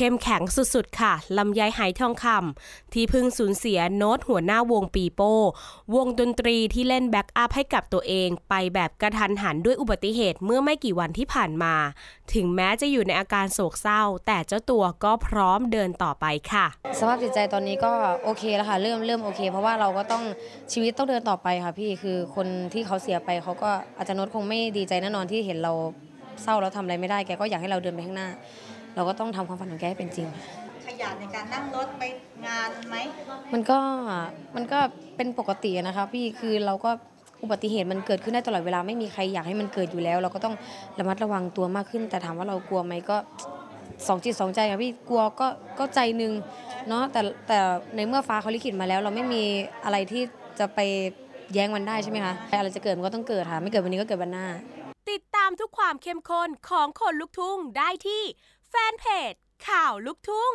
เข้มแข็งสุดๆ ค่ะ ลำไยหายทองคำที่เพิ่งสูญเสียโน้ตหัวหน้าวงปีโป้ วงดนตรีที่เล่นแบ็กอัพให้กับตัวเองไปแบบกระทันหันด้วยอุบัติเหตุเมื่อไม่กี่วันที่ผ่านมา ถึงแม้จะอยู่ในอาการโศกเศร้า แต่เจ้าตัวก็พร้อมเดินต่อไปค่ะ สภาพจิตใจตอนนี้ก็โอเคแล้วค่ะ เริ่มเริ่มโอเค เพราะว่าเราก็ต้องชีวิตต้องเดินต่อไปค่ะพี่คือคนที่เขาเสียไปเขาก็อาจจะโน้ตคงไม่ดีใจแน่นอนที่เห็นเราเศร้าแล้วทำอะไรไม่ได้แกก็อยากให้เราเดินไปข้างหน้า เราก็ต้องทำความฝันของแกให้เป็นจริง ขยันในการนั่งรถไปงานไหมมันก็มันก็เป็นปกตินะคะพี่คือเราก็อุบัติเหตุมันเกิดขึ้นได้ตลอดเวลาไม่มีใครอยากให้มันเกิดอยู่แล้ว เราก็ต้องระมัดระวังตัวมากขึ้น แต่ถามว่าเรากลัวไหมก็สองจิตสองใจค่ะพี่กลัวก็ก็ใจหนึ่งเนาะแต่แต่ในเมื่อฟ้าเขาลิขิตมาแล้ว เราไม่มีอะไรที่จะไปแย้งมันได้ใช่ไหมคะอะไรจะเกิดมันก็ต้องเกิดค่ะไม่เกิดวันนี้ก็เกิดวันหน้า ติดตามทุกความเข้มข้นของคนลุกทุ่งได้ที่ แฟนเพจข่าวลุกทุ่ง